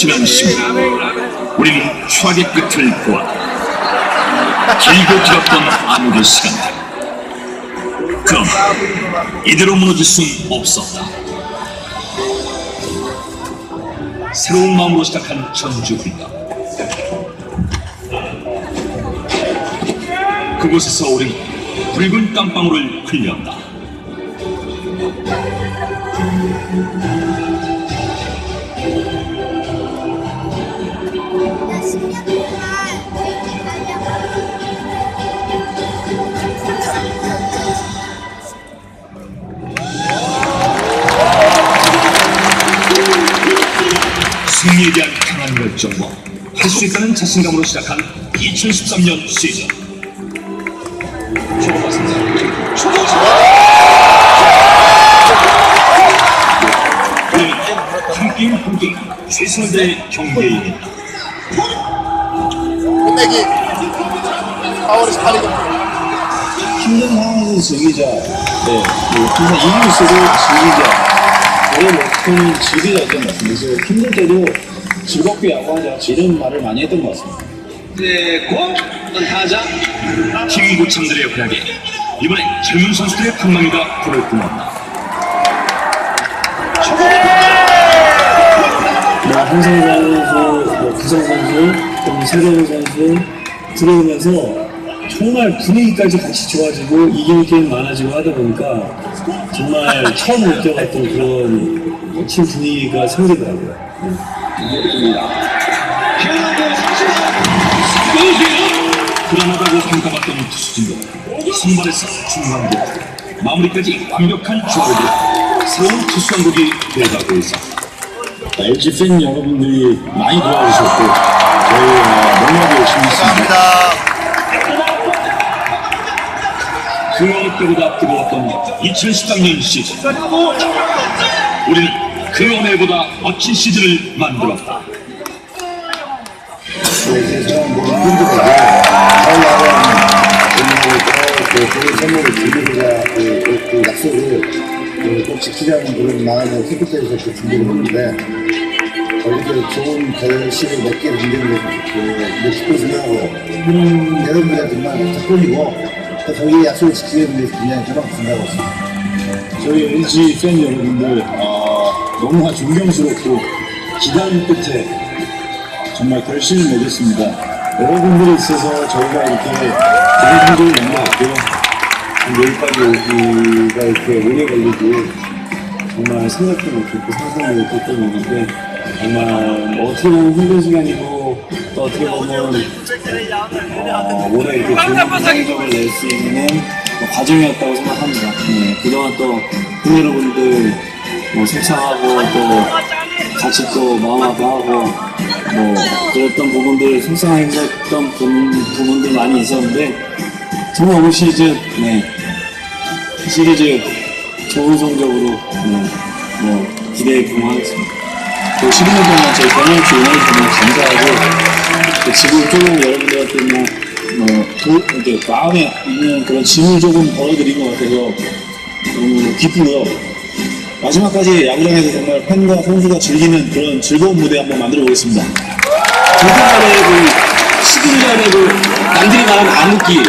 10년 우리는 추억의 끝을 보았다 길고 길었던 암흑의 시간들 그럼 이대로 무너질 순 없었다. 새로운 마음으로 시작한 전주 훈련 그곳에서 우린 붉은 땀방울을 흘렸다 승리에 대한 강한 열정과 할 수 있다는 자신감으로 시작한 2013년 시즌 초보가 선수 초보 우리는 한 게임 한 게임 최선을 다해 경기에 임했다 끝내기 4월 28일 힘든 상황에서 즐기자. 네. 뭐, 항상 이기고 있어도 즐기자. 원래 목표는 즐기자였던 것 같습니다. 그래서 힘들 때도 즐겁게 야구하자. 이런 말을 많이 했던 것 같습니다. 네, 공 타자 팀 고참들의 활약에 이번엔 젊은 선수들의 판망이가 불을 뿜었다 뭐, 한성 선수, 뭐, 구성 선수, 또 세대호 선수 들어오면서 정말 분위기까지 같이 좋아지고 이길 게임 많아지고 하다 보니까 정말 처음 느껴봤던 그런 팀 분위기가 생기더라고요. 불안하다고 평가받던 투수진도 선발에서 중간부 마무리까지 완벽한 이뤄 새로운 투수 한국이 돼가고 있었다 LG 팬 여러분들이 많이 도와주셨고 저희 그 어느 때보다 뜨거웠던 2013년 시즌 우리는 그 해보다 멋진 시즌을 만들었다 뭐그 선물을 드리고자 그, 그, 그 약속을 그, 꼭 지키자는 그런 마음으로 캐피탈에서 그 준비를 했는데 거기서 좋은 결실을 맺게 된다는 그 기쁘게 생각하고 음, 여러분들 정말 덕분이고 또 저희 약속을 지키게 된 데서 굉장히 보람 준다고 있습니다. 저희 LG 팬 여러분들 어, 너무나 존경스럽고 기다림 끝에 정말 결심을 맺었습니다. 여러분들이 있어서 저희가 이렇게 좋은 성적을 낸것 같고요. 여기까지 오기가 이렇게 오래 걸리고 정말 생각도 못했고 상상도 못했던 일인데 정말 뭐 어떻게 보면 힘든 시간이고 또 어떻게 보면 어, 올해 이렇게 좋은 성적을 낼 수 있는 뭐 과정이었다고 생각합니다. 네, 그동안 또 팬 여러분들 뭐 속상하고 또 같이 또 마음 아파하고 뭐 그랬던 부분들 속상하게 했던 부분들 많이 있었는데 정말 올 시즌 네 시리즈 좋은 성적으로 네, 뭐 기대에 부응하겠습니다. 그 11년 동안 저희 변형치 응원해주셔서 감사하고 그 지금 조금 여러분들한테 뭐, 뭐 도, 이렇게 마음에 있는 그런 짐을 조금 덜어드린 것 같아서 너무 기쁘고요. 마지막까지 야구장에서 정말 팬과 선수가 즐기는 그런 즐거운 무대 한번 만들어 보겠습니다. 조금만에 그 10일 전에 그 남들이 말하는 암흑기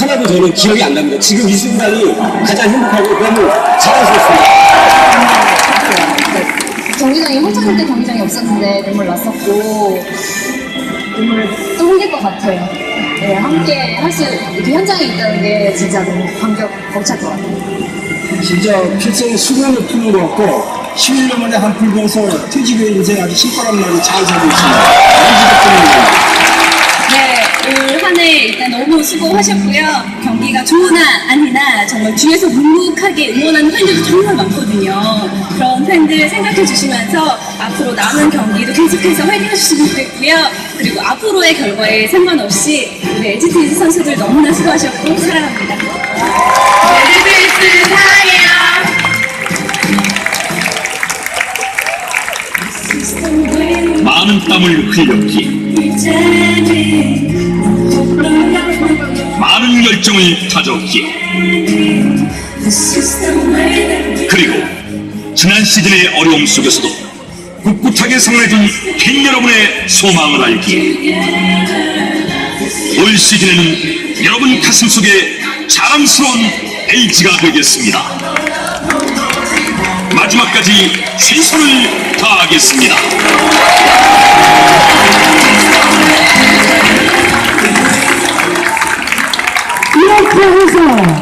하나도 저는 기억이 안 납니다. 지금 이 순간이 가장 행복하고 너무 자랑스럽습니다. 경기장이 홀짝할 때 경기장이 없었는데 눈물 났었고 눈물 또 흘릴 것 같아요. 네, 함께 할 수 이렇게 현장에 있다는 게 진짜 너무 감격 벅찰 것 같아요. 진짜 필생의 수련을 푸는 것 같고 11년 만에 한풀 부어서 퇴직의 인생 아주 신바람 나게 잘 살고 있습니다. LG 덕분입니다. 네, 올한해 일단 너무 수고하셨고요. 경기가 좋으나 아니나 정말 뒤에서 묵묵하게 응원하는 팬들도 정말 많거든요. 그런 팬들 생각해 주시면서 앞으로 남은 경기도 계속해서 화이팅 해주시면 좋겠고요. 그리고 앞으로의 결과에 상관없이 우리 LG 트윈스 선수들 너무나 수고하셨고 사랑합니다. LG 트윈스 사랑해요. 많은 땀을 흘렸기 많은 열정을 다졌기 그리고 지난 시즌의 어려움 속에서도 꿋꿋하게 성내준 팬 여러분의 소망을 알기에 올 시즌에는 여러분 가슴 속에 자랑스러운 LG가 되겠습니다. 마지막까지 최선을 다하겠습니다. Grande Sorriso!